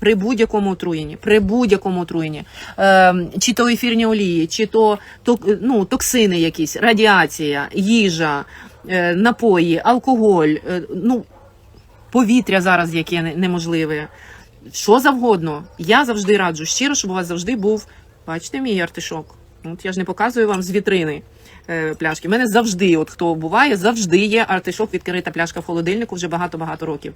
При будь-якому отруєнні, при будь-якому отруєнні, е, чи то ефірні олії, чи то, ну, токсини якісь, радіація, їжа, е, напої, алкоголь, е, ну, повітря зараз, яке неможливе, що завгодно. Я завжди раджу щиро, щоб у вас завжди був, бачите, мій артишок. От я ж не показую вам з вітрини пляшки. У мене завжди, от хто буває, завжди є артишок, відкрита пляшка в холодильнику вже багато-багато років.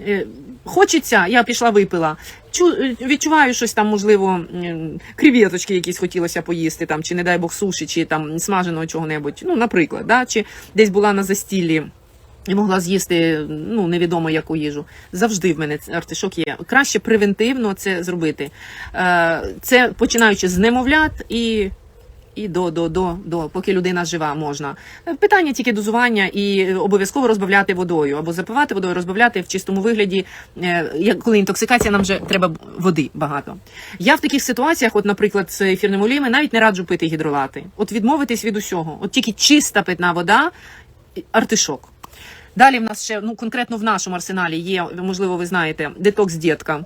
Е, Хочеться, я пішла випила. Чу, е, відчуваю щось там, можливо, м, креветочки якісь хотілося поїсти, там, чи не дай Бог суші, чи там смаженого чого-небудь. Ну, наприклад, да? чи десь була на застіллі. І могла з'їсти ну невідомо яку їжу. Завжди в мене артишок є. Краще превентивно це зробити. Е, Це починаючи з немовлят і. І до, до, до, до, поки людина жива, можна. Е, Питання тільки дозування і обов'язково розбавляти водою або запивати водою, розбавляти в чистому вигляді. Е, Коли інтоксикація, нам вже треба води багато. Я в таких ситуаціях, от, наприклад, з ефірними оліями, навіть не раджу пити гідролати. От відмовитись від усього. От тільки чиста питна вода, артишок. Далі в нас ще ну конкретно в нашому арсеналі є, можливо, ви знаєте, детокс дітка.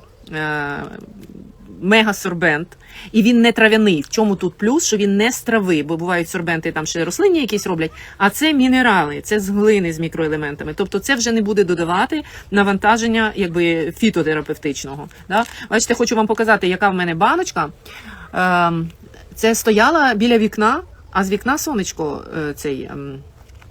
Мега-сорбент, і він не трав'яний. В чому тут плюс? Що він не з трави, бо бувають сорбенти там ще рослинні якісь роблять, а це мінерали, це з глини з мікроелементами. Тобто це вже не буде додавати навантаження якби фітотерапевтичного. Да? Бачите, хочу вам показати, яка в мене баночка. Ем, це стояла біля вікна, а з вікна сонечко е, цей.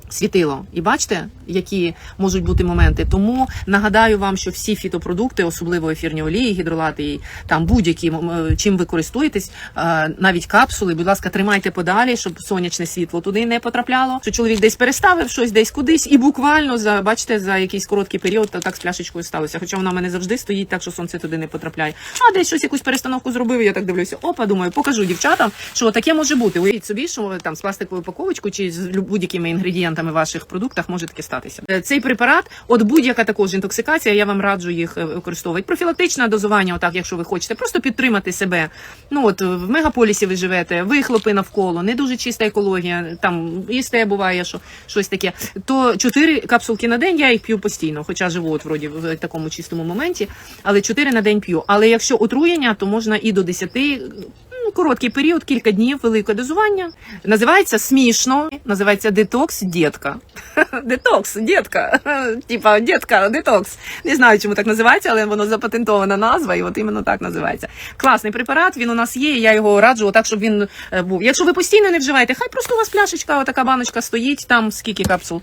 Світило. І бачите, які можуть бути моменти. Тому нагадаю вам, що всі фітопродукти, особливо ефірні олії, гідролати, і там будь-які чим ви користуєтесь, е, навіть капсули, будь ласка, тримайте подалі, щоб сонячне світло туди не потрапляло. Що чоловік десь переставив щось, десь кудись, і буквально за бачите, за якийсь короткий період та так з пляшечкою сталося. Хоча вона в мене завжди стоїть так, що сонце туди не потрапляє. А десь щось якусь перестановку зробив. Я так дивлюся. Опа, думаю, покажу дівчатам, що таке може бути. Уявіть собі, що там з пластиковою упаковочкою чи з будь-якими інгредієнтами в ваших продуктах може таке статися. Е, Цей препарат, от будь-яка також інтоксикація, я вам раджу їх е, використовувати. Профілактичне дозування, отак, якщо ви хочете, просто підтримати себе. Ну от в мегаполісі ви живете, вихлопи навколо, не дуже чиста екологія. Там їсте буває, що щось таке. То 4 капсулки на день я їх п'ю постійно, хоча живу от вроді в такому чистому моменті, але 4 на день п'ю. Але якщо отруєння, то можна і до 10 ну, короткий період, кілька днів, велике дозування. Називається смішно, називається детокс дітка. Детокс, дітка. Типа дітка, детокс. Не знаю, чому так називається, але воно запатентована назва, і от іменно так називається. Класний препарат, він у нас є. Я його раджу, так, щоб він е, був. Якщо ви постійно не вживаєте, хай просто у вас пляшечка, отака баночка стоїть, там скільки капсул?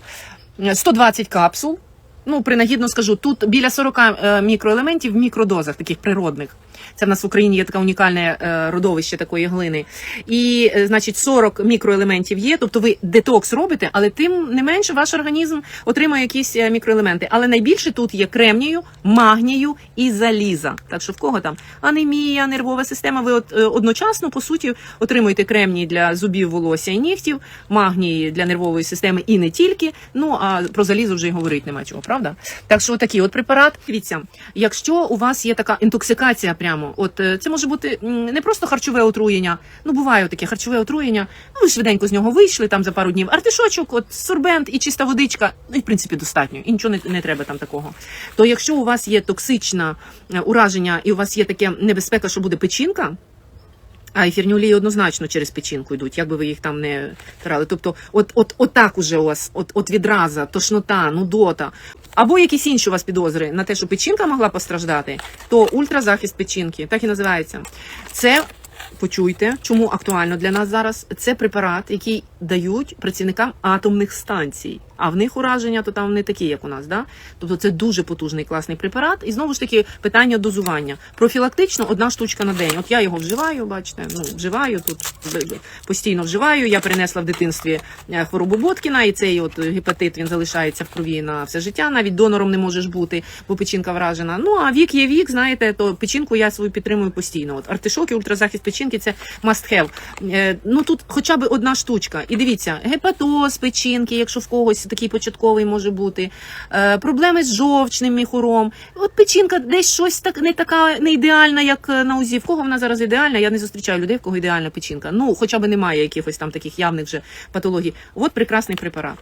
Е, 120 капсул. Ну, принагідно скажу, тут біля 40 е, мікроелементів в мікродозах, таких природних. Це в нас в Україні є таке унікальне е, родовище такої глини. І, е, значить, 40 мікроелементів є. Тобто ви детокс робите, але тим не менше ваш організм отримує якісь е, мікроелементи. Але найбільше тут є кремнію, магнію і заліза. Так що в кого там анемія, нервова система, ви от, одночасно по суті отримуєте кремній для зубів, волосся і нігтів, магній для нервової системи і не тільки. Ну а про залізо вже й говорити нема чого, правда? Так що такий от препарат. Дивіться, якщо у вас є така інтоксикація, прямо от е, це може бути не просто харчове отруєння. Ну буває таке харчове отруєння. Ну ви швиденько з нього вийшли там за пару днів. Артишочок, от сорбент і чиста водичка. Ну і в принципі достатньо. І нічого не, не треба там такого. То якщо у вас є токсичне ураження і у вас є таке небезпека, що буде печінка. А ефірні олії однозначно через печінку йдуть, як би ви їх там не тарали. Тобто, от, от, от так уже у вас, от, от відраза, тошнота, нудота, або якісь інші у вас підозри на те, що печінка могла постраждати, то ультразахист печінки, так і називається. Це почуйте, чому актуально для нас зараз. Це препарат, який дають працівникам атомних станцій. А в них ураження, то там не такі, як у нас. Да? Тобто це дуже потужний класний препарат. І знову ж таки питання дозування. Профілактично одна штучка на день. От я його вживаю, бачите, ну вживаю тут постійно вживаю. Я перенесла в дитинстві е, хворобу Боткіна, і цей от гепатит він залишається в крові на все життя. Навіть донором не можеш бути, бо печінка вражена. Ну а вік є вік, знаєте, то печінку я свою підтримую постійно. От артишок і ультразахист печінки це must have. Е, ну тут хоча б одна штучка. І дивіться, гепатоз печінки, якщо в когось такий початковий може бути, е, проблеми з жовчним міхуром. От печінка десь щось так не така не ідеальна, як е, на УЗІ. В кого вона зараз ідеальна? Я не зустрічаю людей, в кого ідеальна печінка. Ну, хоча б немає якихось там таких явних вже патологій. От прекрасний препарат.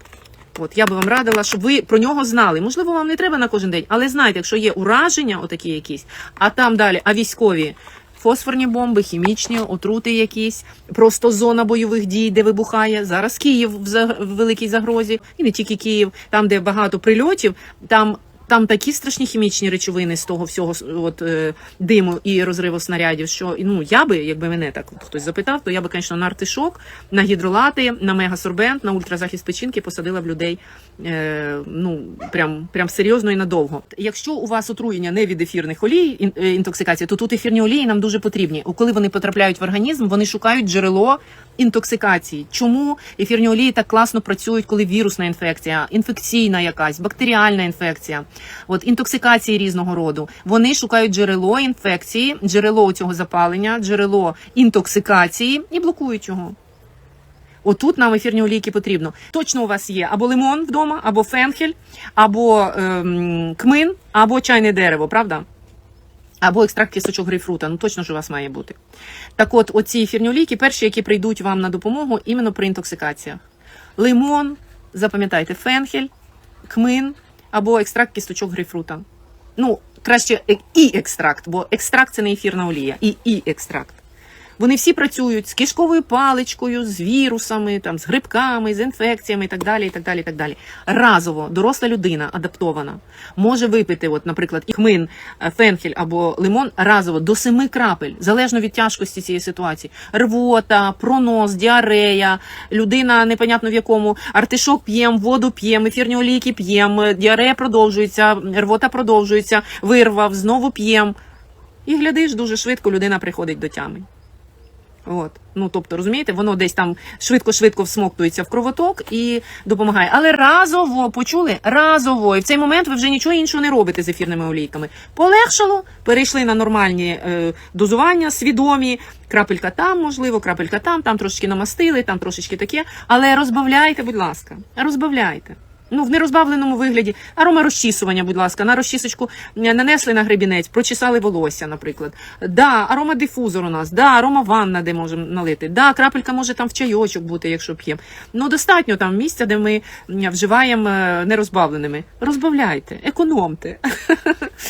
От я би вам радила, щоб ви про нього знали. Можливо, вам не треба на кожен день, але знайте, якщо є ураження, отакі якісь, а там далі, а військові. Фосфорні бомби, хімічні отрути якісь, просто зона бойових дій, де вибухає. Зараз Київ в, великій загрозі, і не тільки Київ, там, де багато прильотів, там, там такі страшні хімічні речовини з того всього от, е, диму і розриву снарядів, що ну я би, якби мене так хтось запитав, то я би, звісно, на артишок, на гідролати, на мегасорбент, на ультразахист печінки посадила б людей е, ну прям, прям серйозно і надовго. Якщо у вас отруєння не від ефірних олій, е, інтоксикація, то тут ефірні олії нам дуже потрібні. Коли вони потрапляють в організм, вони шукають джерело інтоксикації. Чому ефірні олії так класно працюють, коли вірусна інфекція, інфекційна якась, бактеріальна інфекція, от інтоксикації різного роду. Вони шукають джерело інфекції, джерело цього запалення, джерело інтоксикації і блокують його. Отут нам ефірні олійки потрібно. Точно у вас є або лимон вдома, або фенхель, або ем, кмин, або чайне дерево, правда? Або екстракт кісточок грейпфрута. Ну точно ж у вас має бути. Так от, оці ефірні олійки, перші, які прийдуть вам на допомогу, іменно при інтоксикаціях. Лимон, запам'ятайте, фенхель, кмин або екстракт кісточок грейпфрута. Ну, краще і екстракт, бо екстракт це не ефірна олія, і і екстракт. Вони всі працюють з кишковою паличкою, з вірусами, там, з грибками, з інфекціями і так далі. і так далі, і так далі. Разово доросла людина адаптована може випити, от, наприклад, і хмин, е, фенхель або лимон разово до семи крапель, залежно від тяжкості цієї ситуації. Рвота, пронос, діарея, людина непонятно в якому, артишок п'єм, воду п'єм, ефірні олійки п'єм, діарея продовжується, рвота продовжується, вирвав, знову п'єм. І глядиш, дуже швидко людина приходить до тями. От. Ну, тобто, розумієте, воно десь там швидко-швидко всмоктується в кровоток і допомагає. Але разово, почули? Разово. І в цей момент ви вже нічого іншого не робите з ефірними олійками. Полегшало, перейшли на нормальні е, дозування, свідомі. Крапелька там, можливо, крапелька там, там трошечки намастили, там трошечки таке. Але розбавляйте, будь ласка, розбавляйте. Ну, в нерозбавленому вигляді арома розчісування, будь ласка, на розчісочку е, нанесли на гребінець, прочесали волосся, наприклад. Да, арома дифузор у нас, да, арома ванна, де можемо налити. Да, крапелька може там в чайочок бути, якщо п'ємо. Ну, достатньо там місця, де ми вживаємо е, нерозбавленими. Розбавляйте, економте.